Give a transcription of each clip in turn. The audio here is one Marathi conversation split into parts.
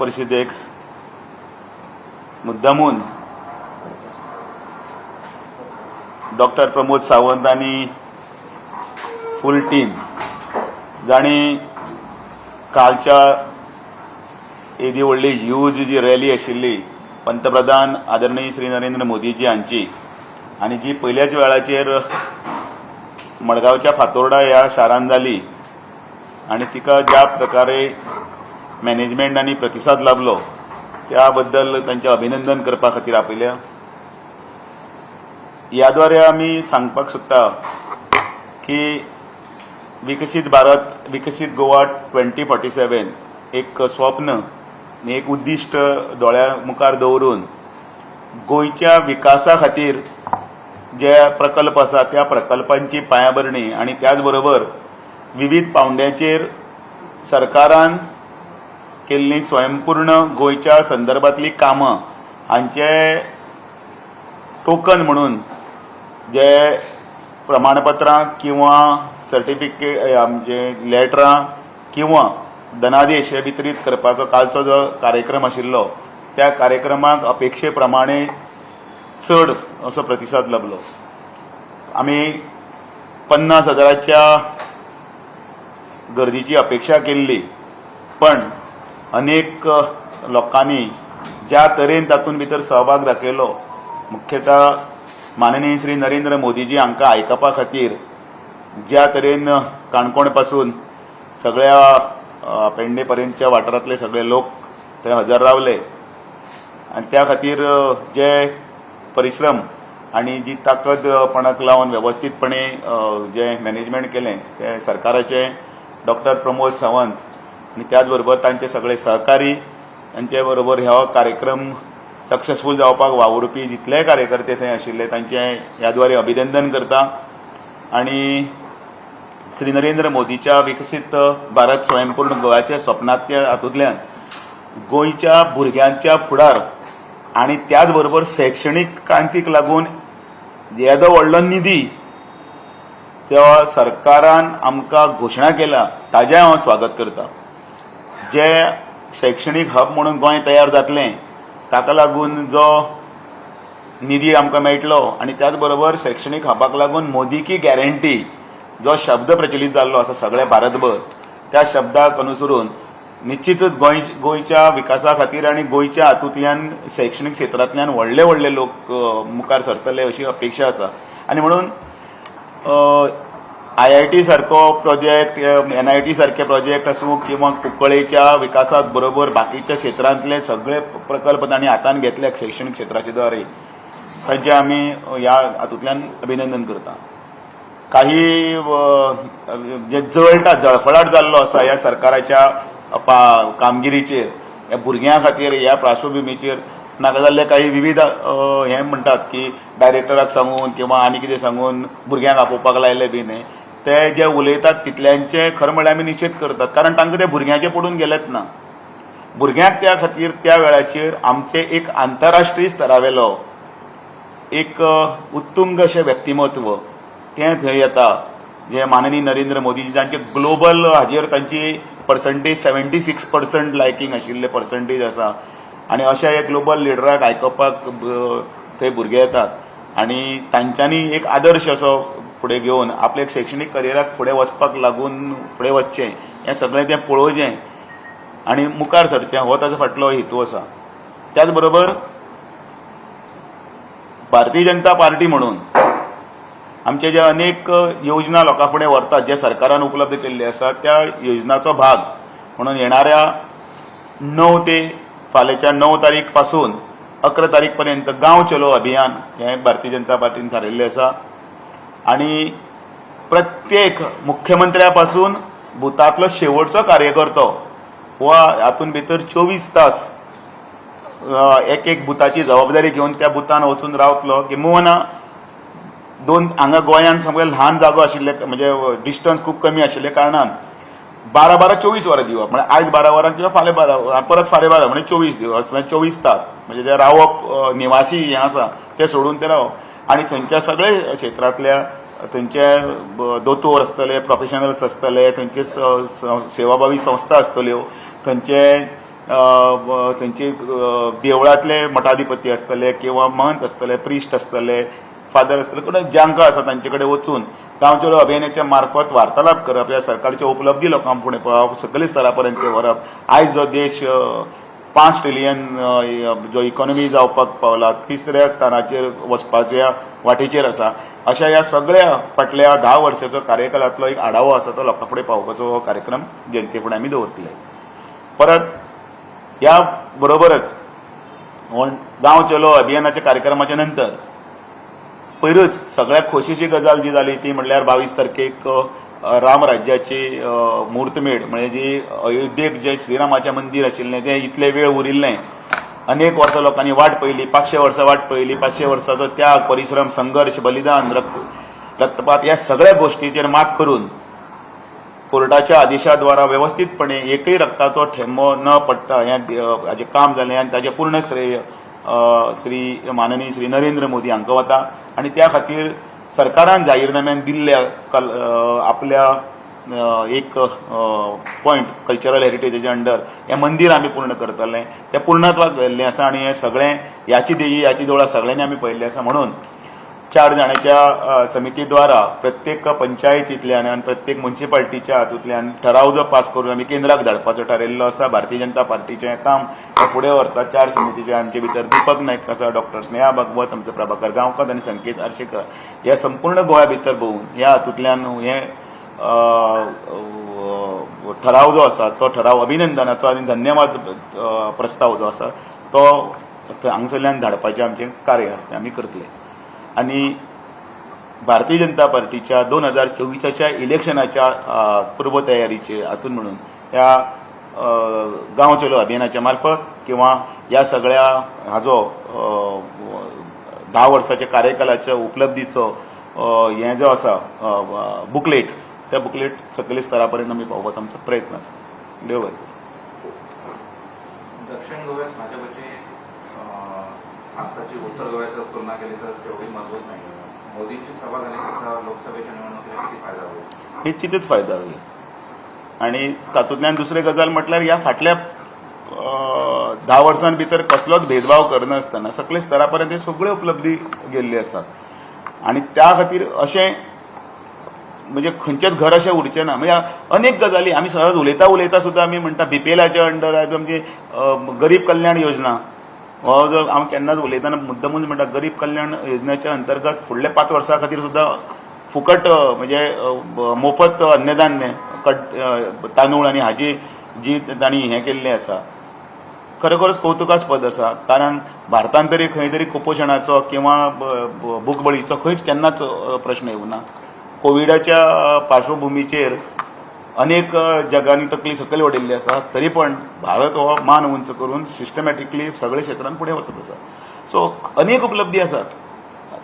परिषदेक मुद्दामून डॉक्टर प्रमोद सावंत आनी फूल टीम जाणी कालच्या येदी व्हडली ह्यूज जी रॅली आशिल्ली पंतप्रधान आदरणीय श्री नरेंद्र मोदीजी हांची. आनी जी पयल्याच वेळाचेर मडगांवच्या फातोर्डा ह्या शारांत जाली. आनी तिका ज्या प्रकारे मॅनेजमेंट आनी प्रतिसाद लाभलो. त्या बद्दल तांचें अभिनंदन करपा खातीर आपयल्या ह्या द्वारे आमी सांगपाक सोदता की विकसीत भारत विकसीत गोवा ट्वेंटी फॉर्टी सेवन एक स्वप्न आनी एक उद्दिश्ट दोळ्या मुखार दवरून गोंयच्या विकासा खातीर जे प्रकल्प आसा त्या प्रकल्पांची पांयाभरणी आनी त्याच बरोबर विविध पावंड्याचेर सरकारान केल्ली स्वयंपूर्ण गोंयच्या संदर्भातली कामां हांचे टोकन म्हणून जे प्रमाणपत्रां किंवा सर्टिफिकेट म्हणजे लेटरां किंवा धनादेश हे वितरीत करपाचो कालचो जो कार्यक्रम आशिल्लो त्या कार्यक्रमाक अपेक्षे प्रमाणे चड असो प्रतिसाद लाभलो आमी पन्नास हजाराच्या गर्दीची अपेक्षा केल्ली पण अनेक लोकांनी ज्या तरेन तातूंत भितर सहभाग दाखयलो मुख्यतः माननीय श्री नरेंद्र मोदीजी हांकां आयकपा खातीर ज्या तरेन काणकोणपासून सगळ्या पेडणे पर्यंतच्या वाठारांतले सगळे लोक थंय हजर रावले आनी त्या खातीर जे परिश्रम आनी जी ताकदपणाक लावन वेवस्थीतपणे जे मॅनेजमेंट केलें ते सरकाराचे डॉक्टर प्रमोद सावंत आनी त्याच बरोबर तांचे सगळे सहकारी तांचे बरोबर हो कार्यक्रम सक्सेसफूल जावपाक वावुरपी जितलेय कार्यकर्ते थंय आशिल्ले तांचे ह्या द्वारे अभिनंदन करता. आनी श्री नरेंद्र मोदीच्या विकसीत भारत स्वयंपूर्ण गोव्याच्या स्वप्नाच्या हातूंतल्यान गोंयच्या भुरग्यांच्या फुडार आनी त्याच बरोबर शैक्षणीक क्रांतीक लागून येदो व्हडलो निधी तो सरकारान आमकां घोशणा केला ताजें हांव स्वागत करतां. जे शैक्षणीक हब म्हणून गोंय तयार जातलें ताका लागून जो निधी आमकां मेळटलो आनी त्याच बरोबर शैक्षणीक हबाक लागून मोदी की गॅरंटी जो शब्द प्रचलीत जाल्लो आसा सगळ्या भारतभर त्या शब्दाक अनुसरून निश्चितच गोंय गोंयच्या विकासा खातीर आनी गोंयच्या हातूंतल्यान शैक्षणीक क्षेत्रांतल्यान व्हडले व्हडले लोक मुखार सरतले अशी अपेक्षा आसा. आनी म्हणून आय आय टी सारको प्रोजेक्ट एन आय टी सारखे प्रोजेक्ट आसूं किंवा कुंकळेच्या विकासात बरोबर बाकीच्या क्षेत्रांतले सगळे प्रकल्प तांणी हातान घेतले शैक्षणीक क्षेत्राचे द्वारे तांचे आमी ह्या हातूंतल्यान अभिनंदन करता. काही जे जळटा जळफळाट जाल्लो आसा ह्या सरकाराच्या कामगिरीचेर ह्या भुरग्यां खातीर ह्या पार्श्वभुमीचेर नाका जाल्ले काही विविध हे म्हणटात की डायरेक्टराक सांगून किंवा आनी कितें सांगून भुरग्यांक आपोवपाक लायले बी न्ही. ते जे उलयतात तितल्यांचे खरें म्हळ्यार म्हणजे आमी निशेध करतात. कारण तांकां ते भुरग्यांचे पडून गेलेत ना. भुरग्यांक त्या खातीर त्या वेळाचेर आमचे एक आंतरराष्ट्रीय स्तरावेलो एक उत्तुंग अशें व्यक्तिमत्व तें थंय येता. जे माननीय नरेंद्र मोदीजी जांचे ग्लोबल हाजेर तांची percentage seventy six percent liking आशिल्ले पर्संटेज आसा. आनी अशा एक ग्लोबल लिडराक आयकपाक थंय भुरगे येतात. आनी तांच्यांनी एक आदर्श असो फुडें घेवन आपले शैक्षणीक करियराक फुडें वचपाक लागून फुडें वचचें हें सगळें तें पळोवचें आनी मुखार सरचें हो ताचो फाटलो हेतू आसा त्याच बरोबर भारतीय जनता पार्टी म्हणून आमचे जे अनेक योजना लोकां फुडें व्हरतात जे सरकारान उपलब्ध केल्ले आसा त्या योजनाचो भाग म्हणून येणाऱ्या णव ते फाल्यांच्या णव तारीखपासून अकरा तारीख पर्यंत गांव चलो अभियान हें भारतीय जनता पार्टीन थारायिल्लें आसा आनी प्रत्येक मुख्यमंत्र्या पासून बुथांतलो शेवटचो कार्यकर्तो हो हातूंत भितर चोवीस तास एक एक बुथाची जबाबदारी घेवन त्या बुथान वचून रावतलो. किंवा दोन हांगा गोंयांत सामके ल्हान जागो आशिल्ले म्हणजे डिस्टन्स खूब कमी आशिल्ले कारणान बारा बारा चोवीस वरां दिवप म्हणजे आयज बारा वरां किंवा फाल्यां बारा परत फाल्यां बारा म्हणजे चोवीस दिवस म्हणजे चोवीस तास. म्हणजे ते रावप निवासी हें आसा तें सोडून ते रावप आनी थंयच्या सगळे क्षेत्रांतल्या थंयचे दोतोर आसतले प्रोफेशनल्स आसतले थंयचे सेवाभावी संस्था आसतल्यो थंयचे थंयचे देवळांतले मठाधिपती आसतले किंवा महंत आसतले प्रिस्ट आसतले फादर आसतले कोण जांकां आसा तांचे कडेन वचून गांवचेडो अभियानाच्या मार्फत वार्तालाप करप या सरकारच्या उपलब्धी लोकांक फुडें पळोवप सकले स्तरा पर्यंत व्हरप आयज जो देश पांच ट्रिलियन जो इकॉनॉमी जावपाक पावला तिसऱ्या स्थानाचेर वचपाच्या वाटेचेर आसा अशा ह्या सगळ्या फाटल्या धा वर्साचो कार्यकालांतलो एक आढावो आसा तो लोकां फुडें पावोवपाचो हो कार्यक्रम जनते फुडें आमी दवरतले. परत ह्या बरोबरच गांव चलो अभियानाच्या कार्यक्रमाच्या नंतर पयरूच सगळ्यात खोशीची गजाल जी जाली ती म्हणल्यार बावीस तारखेक रामराज्याची राम म्हणजे जी अयोध्येक जे श्रीरामाचें मंदीर आशिल्लें तें इतले वेळ उरिल्लें अनेक वर्सां लोकांनी वाट पयली पांचशे वर्सां वाट पळयली पांचशे वर्सांचो त्याग परिश्रम संघर्श बलिदान रक्त रक्तपात ह्या सगळ्या गोश्टींचेर मात करून कोर्टाच्या आदेशाद्वारा व्यवस्थितपणे एकही रक्ताचो ठेंबो न पडटा हें दे- हाजें काम जालें आनी ताचें पूर्ण श्रेय श्री माननीय श्री नरेंद्र मोदी हांकां वता. आनी त्या खातीर सरकारान जाहीरनाम्यान दिल्ल्या कल आपल्या एक पॉयंट कल्चरल हेरिटेजाच्या अंडर हें मंदीर आमी पूर्ण करतले. तें पूर्णत्वाक व्हेल्लें आसा आनी हें सगळें ह्याची देही ह्याची देवळां सगळ्यांनी आमी पळयल्लीं आसा म्हणून चार जाण्याच्या समितीद्वारा प्रत्येक पंचायतींतल्यान आनी प्रत्येक म्युन्सिपाल्टीच्या हातूंतल्यान ठराव जो पास करून आमी केंद्राक धाडपाचो थारायल्लो आसा भारतीय जनता पार्टीचें काम. हें फुडें व्हरता चार समितीचे. आमचे भितर दीपक नायक आसा डॉक्टर स्नेहा भगवत आमचो प्रभाकर गांवकर आनी संकेत आर्शेकर. ह्या संपूर्ण गोंया भितर भोंवून ह्या हातूंतल्यान हें ठराव जो आसा तो ठराव अभिनंदनाचो आनी धन्यवाद प्रस्ताव जो आसा तो हांगासरल्यान धाडपाचें आमचें कार्य आसा तें आमी करतले. आनी भारतीय जनता पार्टीच्या दोन हजार चोवीसाच्या इलेक्शनाच्या पूर्वतयारीचे पूर्व हातून म्हणून ह्या गांव चलो अभियानाच्या मार्फत किंवा ह्या सगळ्या हाजो धा वर्साच्या कार्यकालाच्या उपलब्धीचो हे हें जो आसा बुकलेट त्या बुकलेट सकले स्तरा पर्यंत आमी पावोवपाचो आमचो प्रयत्न आसा देव बरें खासदारची उत्तर गोव्याचं तुलना केली तर तेवढी मजबूत नाही मोदींची सभा झाली की लोकसभेच्या निवडणुकीला किती फायदा होईल? हे चितीच फायदा होईल. आणि तातूंतल्यान दुसरी गजाल म्हटल्यार ह्या फाटल्या धा वर्सां भितर कसलोच भेदभाव करनासतना सगळे स्तरा पर्यंत हे सगळ्यो उपलब्धी गेल्ली आसात आणि त्या खातीर अशें म्हणजे खंयचेच घर अशें उरचें ना. म्हणजे अनेक गजाली आमी सहज उलयता उलयता सुद्दां आमी म्हणटा बीपीएलाच्या अंडर म्हणजे गरीब कल्याण योजना. हांव केन्नाच उलयतना मुद्दमून म्हणजे म्हणटा गरीब कल्याण योजनेच्या अंतर्गत फुडल्या पांच वर्सां खातीर सुद्दां फुकट म्हणजे मोफत अन्नधान्य कट तांदूळ आनी हाजी जी तांणी हें केल्लें आसा. खरोखरच कौतुकास्पद आसा. कारण भारतांत तरी खंय तरी कुपोशणाचो किंवा भुकबळीचो भूकबळीचो खंयच केन्नाच प्रश्न येवना. कोविडाच्या पार्श्वभुमीचेर अनेक जगांनी तकली सकयल वडिल्ली आसा तरी पण भारत हो मान उंच करून सिस्टमॅटिकली सगळे क्षेत्रांत फुडें वचत आसा सो अनेक उपलब्धी आसात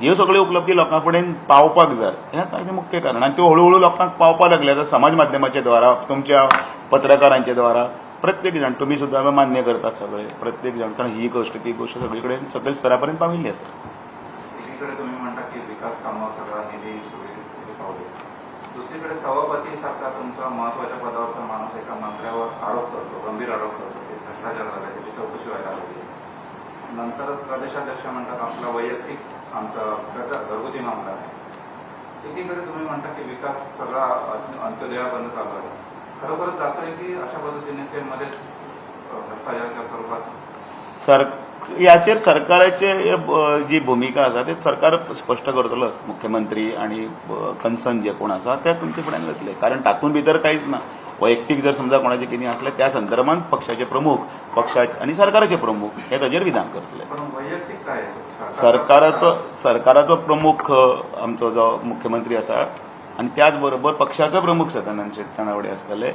ह्यो सगळ्यो उपलब्धी लोकां फुडें पावपाक जाय. हें ताचें मुख्य कारण. आनी त्यो हळू हळू लोकांक पावपाक लागल्या आतां समाज माध्यमाच्या द्वारा तुमच्या पत्रकारांच्या द्वारा प्रत्येक जाण तुमी सुद्दां मान्य करतात सगळे. प्रत्येक जाण. कारण ही गोष्ट ती गोष्ट सगळी कडेन सगळे स्तरापर्यंत पाविल्ली आसा एकीकडे तुम्ही म्हणता की विकास सगळा निधी दुसरीकडे सभापती सारखा तुमचा महत्त्वाच्या पदावरचा माणूस एका मंत्र्यावर आरोप करतो गंभीर आरोप करतो. की भ्रष्टाचार झाला त्याची चौकशी व्हायला हवी नंतरच प्रदेशाध्यक्ष म्हणतात आपला वैयक्तिक आमचा घरगुती मामला आहे. एकीकडे तुम्ही म्हणता की विकास सगळा अंत- अंत्योदयापर्यंत चालू आहे. खरोखरच जातोय की अशा पद्धतीने ते मध्येच भ्रष्टाचाराच्या स्वरूपात सर ह्याचेर सरकाराचे जी भुमिका आसा ते सरकार स्पश्ट करतलो मुख्यमंत्री आणि कन्सर्न जे कोण आसा ते तुमचे फुड्यान घातले. कारण तातूंत भितर कांयच ना. वैयक्तीक जर समजा कोणाचें कितें आसलें त्या संदर्भात पक्षाचे प्रमुख पक्षा आणि सरकाराचे प्रमुख हे ताजेर विधान करतले? सरकाराचो सरकाराचो प्रमुख आमचो जो मुख्यमंत्री आसा आनी त्याच बरोबर पक्षाचो प्रमुख सदानंद शेट कानावडे आसतले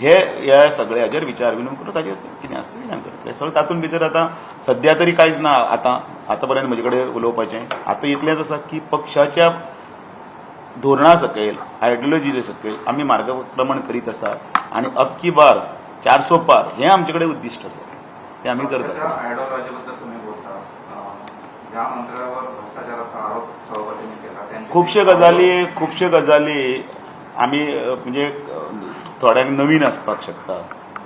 हे ह्या सगळ्या हाजेर विचार विनिमय करून ताजेर कितें आसता ते विधान करतले सो तातूंत भितर आतां सद्या तरी कांयच ना आतां आतां पर्यंत म्हजे कडेन उलोवपाचें. आतां इतलेंच आसा की पक्षाच्या धोरणा सकयल आयडियोलॉजी सकयल आमी मार्गक्रमण करीत आसा आनी अक्की बार चारसो पार हें आमचे कडेन उद्दिश्ट आसा तें आमी करतात खुबश्यो गजाली खुबश्यो गजाली आमी म्हणजे थोड्यांक नवीन आसपाक शकता.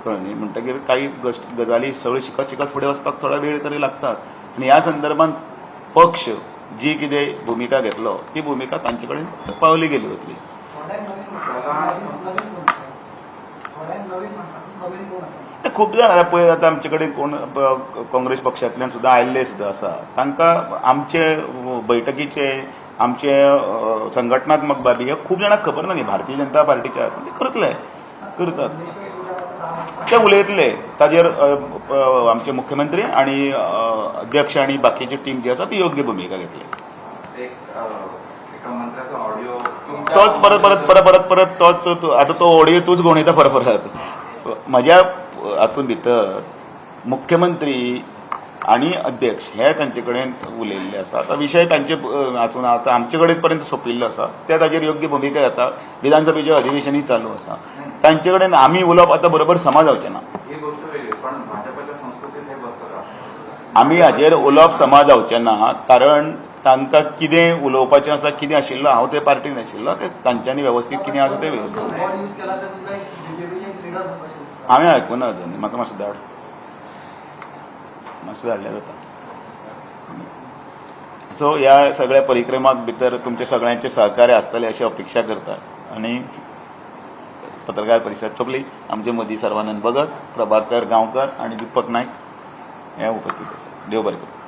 कळ्ळें न्ही? म्हणटकीर काही गजाली सगळ्यो शिकत शिकत फुडें वचपाक थोडो वेळ तरी लागतात. आनी ह्या संदर्भात पक्ष जी कितें भुमिका घेतलो ती भुमिका तांचे कडेन पावली गेली वतली थोड्यांक खूब जाण आतां पळय आतां आमचे कडेन कोण काँग्रेस पक्षांतल्यान सुद्दां आयिल्ले सुद्दां आसा. तांकां आमचे बैठकीचे आमचे संघटनात्मक बाबी ह्यो खूब जाणांक खबर ना न्ही? भारतीय जनता पार्टीच्या करतले करतात. ते उलयतले ताजेर आमचे मुख्यमंत्री आणि अध्यक्ष आणि बाकीची टीम जी आसा ती योग्य भुमिका घेतली. तोच परत परत परत परत परत तोच आता तो ऑडिओ तूच घोवणयता परत परत म्हज्या हातून भितर मुख्यमंत्री आणि अध्यक्ष हे तांचे कडेन उलयल्ले आसा आता विशय तांचे हातून आता आमचे कडेन पर्यंत सोंपिल्लो आसा ते ताजेर योग्य भुमिका घेता विधानसभेचें अधिवेशनय चालू आसा तांचे कडेन आमी उलोवप आतां बरोबर समज जावचें ना. ही हे आमी हाजेर उलोवप समज जावचें ना कारण तांकां कितें उलोवपाचें आसा कितें आशिल्लो हांव ते पार्टीन आशिल्लो ते तांच्यांनी वेवस्थीत कितें आसा तें वेवस्थीत हांवें ना अजून म्हाका मातशें धाड मातशें धाडल्यार जाता सो ह्या सगळ्या परिक्रमाक भितर तुमचे सगळ्यांचे सहकार्य असतले अशी अपेक्षा करता आनी पत्रकार परिषद चोपली आमचे मदीं सर्वानंद भगत प्रभाकर गांवकर आनी दीपक नायक हे उपस्थित आसा देव बरें करूं